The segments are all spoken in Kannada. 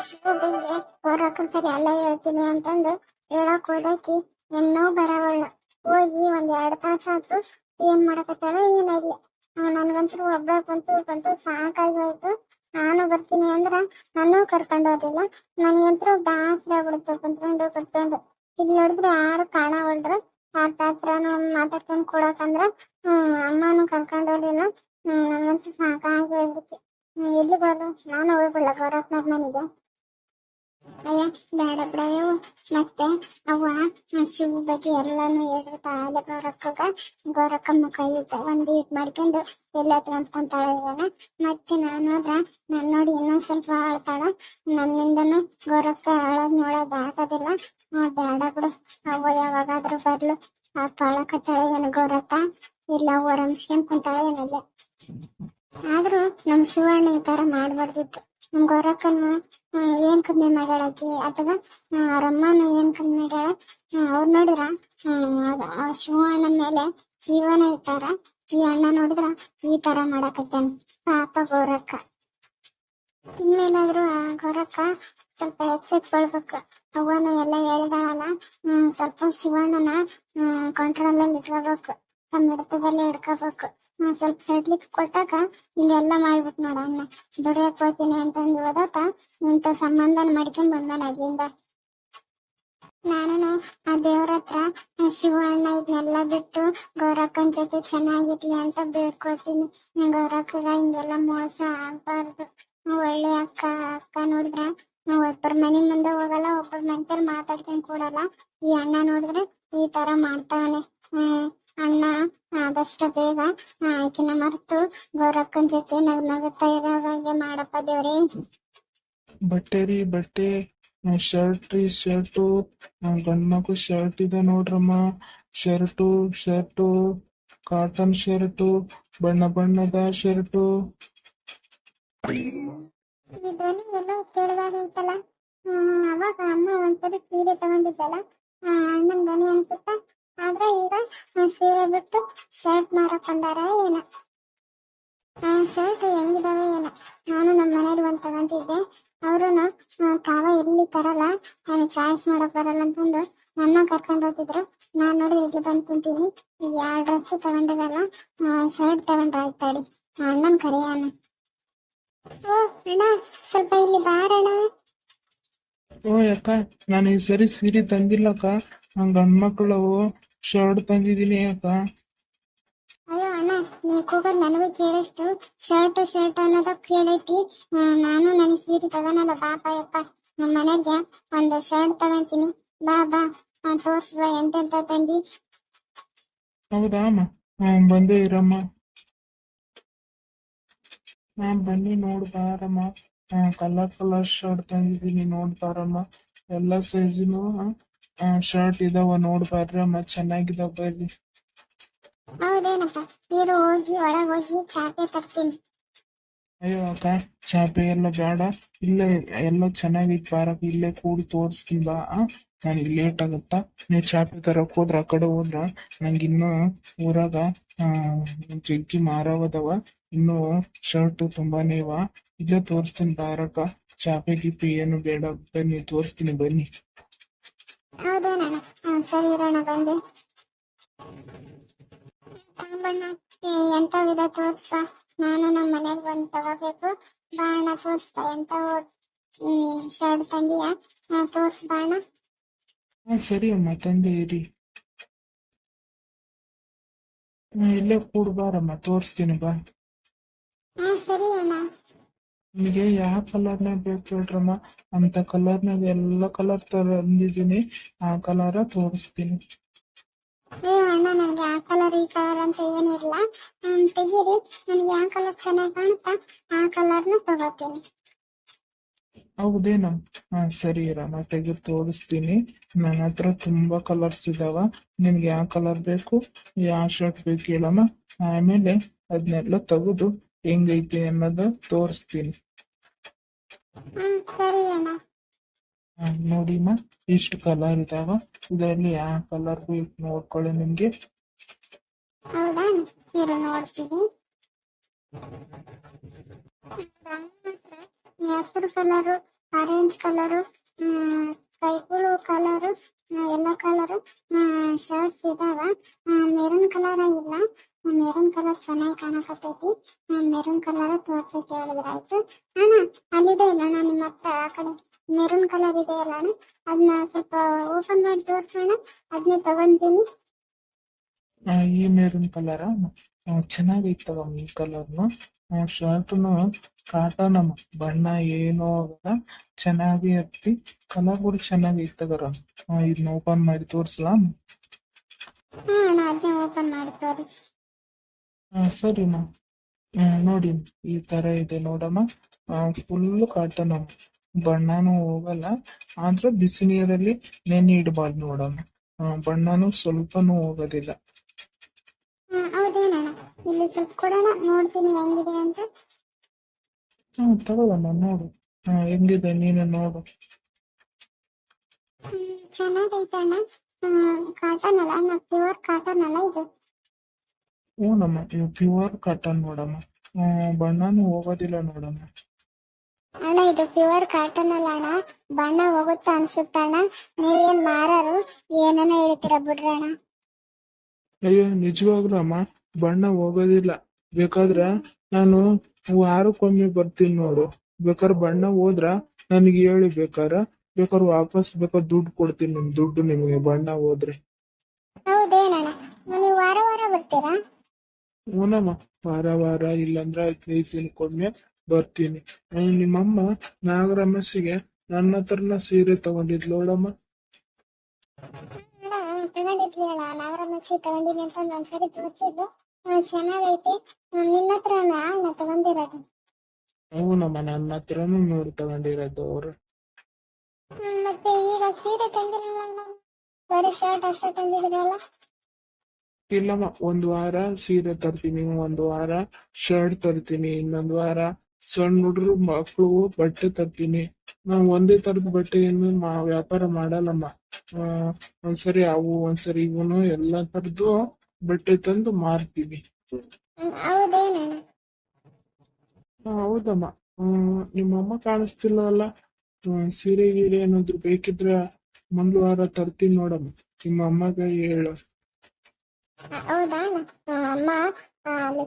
ಶಿವ ಬಗ್ಗೆ ಹೋರಾಕನ್ ಸರಿ ಎಲ್ಲ ಹೇಳ್ತೀನಿ ಅಂತಂದು ಹೇಳಕ್ ಹೋದಕಿ ಇನ್ನೂ ಬರವಲ್ಲ. ಹೋಗಿ ಒಂದ್ ಎರಡ್ ತಾಸ ಆತು ಏನ್ ಮಾಡಕತ್ತಾಳ ಏನಾಗ್ಲಿ ನನ್ಗಂತೂ ಒಬ್ಬ ಕುಂತು ಕುಂತು ಸಾಕಾಗಿ ಹೋಯ್ತು. ನಾನು ಬರ್ತೀನಿ ಅಂದ್ರ ನಾನು ಕರ್ಕೊಂಡು ಹೋಗಿಲ್ಲ ನನ್ಗಂತೂ ಬ್ಯಾಸರ ಬಿಡ್ತು ಕುಂತ್ಕೊಂಡು, ಕುತ್ಕೊಂಡು. ಈಗ ನೋಡಿದ್ರೆ ಯಾರು ಕಾಣವಲ್ರು. ಆ ಹತ್ರನು ಮಾತಾಡ್ಕೊಂಡು ಕೊಡಕಂದ್ರ ಅಮ್ಮನು ಕರ್ಕೊಂಡು ಹೋಗ್ಲಿಲ್ಲ. ಹ್ಮ್, ನನ್ಗಂತೂ ಸಾಕಾಗಿ ಎಲ್ಲಿ ಹೋದ್ರು ನಾನು ಹೋಗ್ಬಿಡ್ಲ ಗೌರಪ್ಪನವ್ರ ಮನೆಗೆ. ಅಯ್ಯ, ಬೇಡ ಬಿಡಯ್ಯೋ. ಮತ್ತೆ ಅವ್ವ, ಆ ಶಿವ ಬಗ್ಗೆ ಎಲ್ಲಾನು ಹೇಳಿರ್ತಾ ಅಲ್ಲ ಗೌರಕ್ಕಗ. ಗೌರಕ್ಕಮ್ಮ ಕೈ ಒಂದು ಇಟ್ ಮಾಡ್ಕೊಂಡು ಎಲ್ಲ ಅಂದ್ಕೊಂತಾಳ ಇವಾಗ. ಮತ್ತೆ ನಾನು ಹೋದ್ರ, ನಾನು ನೋಡಿ ಇನ್ನೊಂದ್ ಸ್ವಲ್ಪ ಆಳ್ತಾಳ. ನನ್ನಿಂದನು ಗೌರಕ್ಕ ಅಳದ್ ನೋಡೋದ್ ಆಗೋದಿಲ್ಲ. ಬೇಡ ಬಿಡು. ಅವ್ವ ಯಾವಾಗಾದ್ರೂ ಬರ್ಲು. ಆ ಕಾಳಕತ್ತಾಳ ಏನು ಗೌರಕ್ಕ? ಇಲ್ಲ ಒರಮ್ಸ್ಕೊಂಡ್ ಕುಂತಾಳ ಏನಿಲ್ಲ ಆದ್ರೂ ನಮ್ ಶಿವಣ್ಣ ಈ ತರ ಮಾಡ್ಬಾರ್ದಿತ್ತು. ನಮ್ ಗೌರಕ್ಕನ್ನು ಏನ್ ಕಮ್ಮಿ ಮಾಡ್ಯಾಳಕಿ ಅಥವಾ ರಮ್ಮನು ಏನ್ ಕಮ್ಮಿ ಮಾಡ್ಯಾಳ? ಅವ್ರು ನೋಡಿದ್ರ? ಶಿವಣ್ಣ ಮೇಲೆ ಜೀವನ ಇಟ್ಟಾರ? ಈ ಅಣ್ಣ ನೋಡಿದ್ರ ಈ ತರ ಮಾಡಕತ್ತಾನ? ಪಾಪ ಗೌರಕ್ಕ. ಇನ್ಮೇಲಾದ್ರೂ, ಆ, ಗೌರಕ್ಕ ಸ್ವಲ್ಪ ಎಚ್ಚೆತ್ಕೊಳ್ಬೇಕು ಅವನು ಎಲ್ಲ ಹೇಳಿದಾಳಲ್ಲ, ಹ್ಮ್, ಸ್ವಲ್ಪ ಶಿವಣ್ಣನ ಕಂಟ್ರೋಲ್ ಅಲ್ಲಿ ಇಟ್ಕೋಬೇಕು ತಮ್ಮ ಹಿಡಿತದಲ್ಲಿ ಹ್ಮ್ ಸ್ವಲ್ಪ ಸೆಟ್ಲಿಕ್ ಕೊಟ್ಟಾಗ ಹಿಂಗೆಲ್ಲ ಮಾಡ್ಬಿಟ್ ನೋಡ ಅಣ್ಣ. ದುಡಿಯಕ್ ಹೋಗ್ತೀನಿ ಅಂತಂದು ಓದಾತ ಇಂಥ ಸಂಬಂಧನ ಮಾಡ್ಕೊಂಡ್ ಬಂದಾನ ಅಲ್ಲಿಂದ. ನಾನು ಆ ದೇವ್ರ ಹತ್ರ ಶಿವ ಅಣ್ಣ ಇದನ್ನೆಲ್ಲ ಬಿಟ್ಟು ಗೌರಕ್ಕನ ಜೊತೆ ಚೆನ್ನಾಗಿರ್ಲಿ ಅಂತ ಬೇಡ್ಕೊಳ್ತೀನಿ. ಗೌರಕ್ಕಗ ಹಿಂಗೆಲ್ಲ ಮೋಸ ಆಗ್ಬಾರ್ದು. ಒಳ್ಳೆ ಅಕ್ಕ ಅಕ್ಕ ನೋಡಿದ್ರೆ ನಾವ್ ಒಬ್ಬರ ಮನೆ ಮುಂದೆ ಹೋಗಲ್ಲ, ಒಬ್ಬರ ಮನೆ ಮಾತಾಡ್ಕೊಂಡ್ ಕೂಡಲ್ಲ. ಈ ಅಣ್ಣ ನೋಡಿದ್ರೆ ಈ ತರ ಮಾಡ್ತಾನೆ ಹ್ಮ್. ಅಣ್ಣ ಆದಷ್ಟು ಬೇಗ ಆಕಿನ ಮರೆತು ಗೌರಕ್ಕನ್ ಜೊತೆ ನಗ್ ನಗುತ್ತಾ ಇರೋ ಹಾಗೆ ಮಾಡಪ್ಪ ದೇವ್ರಿ. ಬಟ್ಟೆ ರೀ ಬಟ್ಟೆ. ಶರ್ಟ್ ರೀ ಶರ್ಟು ಗಂಡ್ ಮಗು ಶರ್ಟ್ ಇದೆ ನೋಡ್ರಮ್ಮ. ಶರ್ಟು ಶರ್ಟು ಕಾಟನ್ ಶರ್ಟು ಬಣ್ಣ ಬಣ್ಣದ ಶರ್ಟು ಈ ಧ್ವನಿ ಎಲ್ಲೋ ಕೇಳಿದಾಗ ಐತಲ್ಲ ಹ್ಮ್ ಅವಾಗ ಅಮ್ಮ ಒಂದ್ಸರಿ ಸೀರೆ ತಗೊಂಡಿದ್ದಲ್ಲ? ಅಣ್ಣನ್ ಧ್ವನಿ ಅನ್ಸುತ್ತ? ಆದ್ರೆ ಈಗ ಸೀರೆ ಬಿಟ್ಟು ಶರ್ಟ್ ಬಂದಾರ ಏನ. ಆ ಶರ್ಟ್ ಹೆಂಗಿದಾವೆ ಏನ. ನಾನು ನಮ್ಮ ಮನೇಲಿ ಒಂದ್ ತಗೊಂಡಿದ್ದೆ. ಅವರು ಕಾವ ಇಲ್ಲಿ ತರಲ್ಲ, ನಾನು ಚಾಯ್ಸ್ ಮಾಡಕ್ ಬರಲ್ಲ ಅಂತಂದು ನನ್ನ ಕರ್ಕೊಂಡು ಹೋಗಿದ್ರು. ನಾನ್ ನೋಡಿ ಇಲ್ಲಿ ಬಂದ್ ಕುಂತೀನಿ. ಈಗ ಯಾವ ಡ್ರೆಸ್ ತಗೊಂಡಿರಲ್ಲ ಶರ್ಟ್ ತಗೊಂಡ್ರ ಆಯ್ತಾಡಿ ಅಣ್ಣನ್ ಕರೆಯಣ ಓ, ಅಣ್ಣ, ಸ್ವಲ್ಪ ಇಲ್ಲಿ ಬಾರಣ್ಣ. ಓ, ಅಕ್ಕ, ನಾನು ಈ ಸರಿ ಸೀರೆ ತಂದಿಲ್ಲಕ್ಕ. ನನ್ ಗಂಡ್ ಮಕ್ಕಳು ಶರ್ಟ್ ತಂದಿದೀನಿ ಅಕ್ಕ ಅಯ್ಯೋ ಅಣ್ಣ ನೀ ಕೂಗೋದ್ ನನಗೂ ಕೇಳಿಸ್ತು. ಶರ್ಟ್ ಶರ್ಟ್ ಅನ್ನೋದ ಕೇಳೈತಿ. ನಾನು ನನ್ ಸೀರೆ ತಗೋಣಲ್ಲ ಬಾಪ ಯಪ್ಪ. ನಮ್ಮ ಮನೆಗೆ ಒಂದು ಶರ್ಟ್ ತಗೊಂತೀನಿ. ಬಾ ಬಾ ತೋರ್ಸ್ ಬಾ ಎಂತೆಂತ ತಂದಿ. ಹೌದಾ ಅಮ್ಮ? ಹ್ಮ್ ಬಂದೇ ಇರಮ್ಮ. ಹಾ ಬನ್ನಿ ನೋಡ್ ಬಾರಮ್ಮ ಕಲರ್ ಕಲರ್ ಶರ್ಟ್ ತಂದಿದೀನಿ ನೋಡ್ ಬಾರಮ್ಮ ಎಲ್ಲಾ ಸೈಜಿನು ಶರ್ಟ್ ಇದಾವ ನೋಡ್ ಬಾರಮ್ಮ ಚೆನ್ನಾಗಿದಾವ ಬರ್ರಿ. ಹೌದೇನಪ್ಪ ನೀರು ಹೋಗಿ ಒಳಗ್ ಹೋಗಿ ಚಾಪೆ ತರ್ತೀನಿ. ಅಯ್ಯೋ ಅಕ್ಕ ಚಾಪೆ ಎಲ್ಲ ಬೇಡ. ಇಲ್ಲೇ ಎಲ್ಲ ಚೆನ್ನಾಗೈತ್ ಬಾರಪ್ಪ ಇಲ್ಲೇ ಕೂಡಿ ತೋರಿಸ್ತೀನಿ ಬಾ ನನಗೆ ಲೇಟ್ ಆಗತ್ತಾ? ನೀವು ಚಾಪೆ ತರಕ್ ಹೋದ್ರ ಆ ಕಡೆ ಹೋದ್ರ ನಂಗೆ ಇನ್ನು ಊರಾಗ ಜಗ್ಗಿ ಮಾರವದವ. ಇನ್ನು ಶರ್ಟ್ ತುಂಬಾನೇ ಇವ. ಇಲ್ಲೇ ತೋರಿಸ್ತೀನಿ ಬಾರಕ್ಕ ಚಾಪೆ ಗಿಪಿ ಏನು ಬೇಡ. ಬನ್ನಿ ತೋರಿಸ್ತೀನಿ ಬನ್ನಿ. ಹೌದೇನಣ್ಣ ಹ್ಮ್ ಸರಿ ಇರೋಣ ಬಂದೆ. ತಗೊಂಬಣ್ಣ ಎಂತ ವಿಧ ತೋರ್ಸ್ಬಾ ನಾನು ನಮ್ಮ ಮನೆಗೆ ಬಂದು ತಗೋಬೇಕು. ಬಾ ಅಣ್ಣ ತೋರ್ಸ್ಬಾ ಎಂತ ಹ್ಮ್ ಶರ್ಟ್ ತಂದಿಯಾ? ತೋರ್ಸ್ಬಾ ಅಣ್ಣ. ಹಾ ಸರಿ ಅಮ್ಮ ತಂದೆ ಇರಿ. ಇಲ್ಲೇ ಕೂಡ್ಬಾರಮ್ಮ ತೋರಿಸ್ತೀನಿ ಬಾ. ಹಾ ಸರಿ ಅಣ್ಣ. ನಿಮಗೆ ಯಾವ ಕಲರ್ನಾಗ ಬೇಕು ಹೇಳ್ರಮ್ಮ ಅಂತ ಕಲರ್ನಾಗ ಎಲ್ಲ ಕಲರ್ ತಂದಿದ್ದೀನಿ. ಆ ಕಲರ ತೋರಿಸ್ತೀನಿ. ಅಯ್ಯೋ ಅಣ್ಣ ನನಗೆ ಆ ಕಲರ್ ಈ ಕಲರ್ ಅಂತ ಏನಿಲ್ಲ ತೆಗೀರಿ. ನನಗೆ ಯಾವ ಕಲರ್ ಚೆನ್ನಾಗಿ ಕಾಣುತ್ತಾ ಆ ಕಲರ್ನ ತಗೋತೀನಿ. ಹೌದೇನ ಹಾ ಸರಿ ಇರಮ್ಮ ತೆಗೆದು ತೋರಿಸ್ತೀನಿ. ನನ್ನ ಹತ್ರ ತುಂಬಾ ಕಲರ್ಸ್ ಇದಾವ. ನಿನ್ಗೆ ಯಾವ ಕಲರ್ ಬೇಕು ಯಾವ ಶರ್ಟ್ ಬೇಕು ಹೇಳಮ್ಮ? ಆಮೇಲೆ ಅದನ್ನೆಲ್ಲ ತೆಗೆದು ಹೆಂಗೈತಿ ಅನ್ನೋದು ತೋರಿಸ್ತೀನಿ. ನೋಡಿಮ್ಮ ಇಷ್ಟು ಕಲರ್ ಇದಾವ. ಇದರಲ್ಲಿ ಯಾವ ಕಲರ್ ಬೇಕು ನೋಡ್ಕೊಳ್ಳಿ ನಿಮ್ಗೆ. ಹಸಿರು ಕಲರು ಆರೆಂಜ್ ಕಲರು ಕೈಪುಳು ಕಲರ್ ಎಲ್ಲೋ ಕಲರ್ ಶರ್ಟ್ಸ್ ಇದಾವ. ಮೆರೂನ್ ಕಲರ್ ಇಲ್ಲ. ಮೆರೂನ್ ಕಲರ್ ಚೆನ್ನಾಗಿ ಕಾಣಕತ್ತೈತಿ. ಮೆರೂನ್ ಕಲರ್ ತೋರ್ಸಿ ಹೇಳಿದ್ರೆ ಆಯ್ತು. ಅಣ್ಣ, ಅಲ್ಲಿದೆ ಇಲ್ಲ ನಾನು ನಿಮ್ಮ ಹತ್ರ ಆ ಕಡೆ? ಮೆರೂನ್ ಕಲರ್ ಇದೆ ಅಲ್ಲ ಅಣ್ಣ. ಅದನ್ನ ಸ್ವಲ್ಪ ಓಪನ್ ಮಾಡಿ ತೋರ್ಸೋಣ ಅದನ್ನೇ ತಗೊಂತೀನಿ. ಈ ಮೆರೂನ್ ಕಲರ ಚೆನ್ನಾಗೈತವಮ್ಮ ಈ ಕಲರ್ನು ಶರ್ಟ್ನು ಕಾಟನ್ ಬಣ್ಣ ಏನೂ ಆಗಲ್ಲ. ಚೆನ್ನಾಗಿ ಹತ್ತಿ ಕಲರ್ ಕೂಡ ಇತ್ತಗರ ಇದನ್ನ ಓಪನ್ ಮಾಡಿ ತೋರ್ಸ್ಲಾ? ಓಪನ್ ಮಾಡಿ ತೋರಿಸಿ. ಹಾ ನೋಡಿ ಈ ತರ ಇದೆ ನೋಡಮ್ಮ. ಫುಲ್ ಕಾಟನ್ ಬಣ್ಣನೂ ಹೋಗಲ್ಲ. ಆದ್ರೆ ಬಿಸಿ ನೀರಲ್ಲಿ ನೆನೆ ಇಡಬಾರ್ದು ನೋಡಮ್ಮ. ಬಣ್ಣನು ಸ್ವಲ್ಪನೂ ಹೋಗೋದಿಲ್ಲ. ಹೌದೇನಣ್ಣ ಇಲ್ಲಿ ಸ್ವಲ್ಪ ಕೊಡೋಣ ನೋಡ್ತೀನಿ ಹೆಂಗಿದೆ ಅಂತ. ಹ್ಮ್ ತಗೊಳಮ್ಮ ನೋಡು. ಹಾ ಹೆಂಗಿದೆ ನೀನು ನೋಡು. ಹ್ಮ್, ಚೆನ್ನಾಗೈತೆ ಅಣ್ಣ. ಕಾಟನ್ ಅಲ್ಲ ಅಣ್ಣ ಪ್ಯೂರ್ ಕಾಟನ್ ಅಲ್ಲ ಇದು. ಹ್ಞೂನಮ್ಮ ಇವು ಪ್ಯೂರ್ ಕಾಟನ್ ನೋಡಮ್ಮ. ಹ್ಮ್ ಬಣ್ಣನೂ ಹೋಗೋದಿಲ್ಲ ನೋಡಮ್ಮ. ಅಣ್ಣ ಇದು ಪ್ಯೂರ್ ಕಾಟನ್ ಅಲ್ಲ ಅಣ್ಣ. ಬಣ್ಣ ಹೋಗುತ್ತಾ ಅನ್ಸುತ್ತ ಅಣ್ಣ. ನೀವೇನ್ ಮಾರರು ಏನನ್ನ ಹೇಳ್ತೀರಾ ಬಿಡ್ರಿ ಅಣ್ಣ. ಅಯ್ಯೋ ನಿಜವಾಗ್ಲೂ ಅಮ್ಮ ಬಣ್ಣ ಹೋಗೋದಿಲ್ಲ. ಬೇಕಾದ್ರ ನಾನು ವಾರಕ್ಕೊಮ್ಮೆ ಬರ್ತೀನಿ ನೋಡು. ಬೇಕಾದ್ರೆ ಬಣ್ಣ ಹೋದ್ರ ನನಗೆ ಹೇಳಿ ಬೇಕಾರ ಬೇಕಾದ್ರೆ ವಾಪಸ್ ಬೇಕಾದ್ರೆ ದುಡ್ಡು ಕೊಡ್ತೀನಿ ನಿಮ್ ದುಡ್ಡು ನಿಮಗೆ ಬಣ್ಣ ಹೋದ್ರೆ. ಹೂನಮ್ಮ ನೀವು ವಾರ ವಾರ ಬರ್ತೀರಾ? ಹ್ಞೂನಮ್ಮ ವಾರ ವಾರ ಇಲ್ಲಾಂದ್ರೆ ಹದಿನೈದು ದಿನಕ್ಕೊಮ್ಮೆ ಬರ್ತೀನಿ. ನಿಮ್ಮಮ್ಮ ನಾಗರಮಸಿಗೆ ನನ್ನ ಹತ್ರನ ಸೀರೆ ತಗೊಂಡಿದ್ಲು ನೋಡಮ್ಮ. ತಗೊಂಡಿದ್ವಿ ಅಣ್ಣ ನಾಗರ ಮಸಿ ತಗೊಂಡಿನಿ ಅಂತ ಒಂದ್ಸರಿ ತೋರಿಸಿದ್ದು ಚೆನ್ನಾಗೈತಿ. ನಿನ್ನ ಹತ್ರ ಅಣ್ಣ ತಗೊಂಡಿರೋದು. ಹೌದಮ್ಮ ನನ್ನ ಹತ್ರನೂ ನೋಡಿ ತಗೊಂಡಿರೋದು ಅವ್ರು. ಮತ್ತೆ ಈಗ ಸೀರೆ ತಂದಿರಲ್ಲ ಬರೀ ಶರ್ಟ್ ಅಷ್ಟೇ ತಂದಿದ್ರಲ್ಲ ಇಲ್ಲಮ್ಮ ಒಂದ್ ವಾರ ಸೀರೆ ತರ್ತೀನಿ ಒಂದ್ ವಾರ ಶರ್ಟ್ ತರ್ತೀನಿ ಇನ್ನೊಂದ್ ವಾರ ಸಣ್ಣ ಹುಡ್ರು ಮಕ್ಕಳು ಬಟ್ಟೆ ತರ್ತೀನಿ. ನಾವು ಒಂದೇ ತರದ ಬಟ್ಟೆಯನ್ನು ಮಾ ವ್ಯಾಪಾರ ಮಾಡಲ್ಲಮ್ಮ. ಒಂದ್ಸರಿ ಅವು ಒಂದ್ಸರಿ ಇವನು ಎಲ್ಲಾ ತರದ್ದು ಬಟ್ಟೆ ತಂದು ಮಾರ್ತೀವಿ. ಹೌದಮ್ಮ. ನಿಮ್ಮಮ್ಮ ಕಾಣಿಸ್ತಿಲ್ಲ ಅಲ್ಲ? ಸೀರೆ ಗೀರೆ ಏನಾದ್ರು ಬೇಕಿದ್ರೆ ಮಂಗಳವಾರ ವಾರ ತರ್ತೀನಿ ನೋಡಮ್ಮ. ನಿಮ್ಮ ಅಮ್ಮಗ ಹೇಳು. ಹೌದಾ? ಅಮ್ಮ ಅಲ್ಲಿ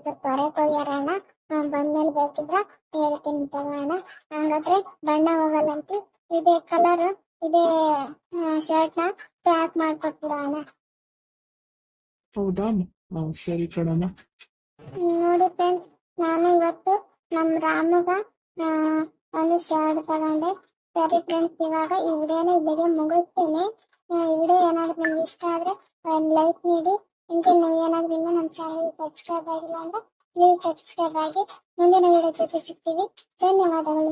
ಬಂದ್ಮೇಲೆ ಬೇಕಿದ್ರ ಹೇಳ್ತೀನಿ ತಗೋಣ. ಹಂಗಾದ್ರೆ ಬಣ್ಣ ಹೋಗಲ್ಲಂತೆ ಇದೇ ಕಲರ್ ಇದೇ ಶರ್ಟ್ನ ಪ್ಯಾಕ್ ಮಾಡ್ಕೊಟ್ಬಿಡು ಅಣ್ಣ ಹೌದಾ? ಸರಿ ಕಣಮ್ಮ ನೋಡಿ ಫ್ರೆಂಡ್ಸ್ ನಾನು ಇವತ್ತು ನಮ್ ರಾಮಗ ಒಂದು ಶರ್ಟ್ ತಗೊಂಡೆ. ಸರಿ ಫ್ರೆಂಡ್ಸ್ ಇವಾಗ ಈ ವಿಡಿಯೋನ ಇಲ್ಲಿಗೆ ಮುಗಿಸ್ತೀನಿ. ಈ ವಿಡಿಯೋ ಏನಾದ್ರು ನಿಮ್ಗೆ ಇಷ್ಟ ಆದ್ರೆ ಒಂದು ಲೈಕ್ ನೀಡಿ. ಹಿಂಗೆ ಏನಾದ್ರು ಇನ್ನೂ ನಮ್ಮ ಚಾನಲ್ ಸಬ್ಸ್ಕ್ರೈಬ್ ಆಗಿಲ್ಲ ಅಂದ್ರೆ ಪ್ಲೀಸ್ ಸಬ್ಸ್ಕ್ರೈಬ್ ಆಗಿ ಮುಂದಿನ ವಿಡಿಯೋ ಜೊತೆ ಸಿಗ್ತೀವಿ ಧನ್ಯವಾದಗಳು.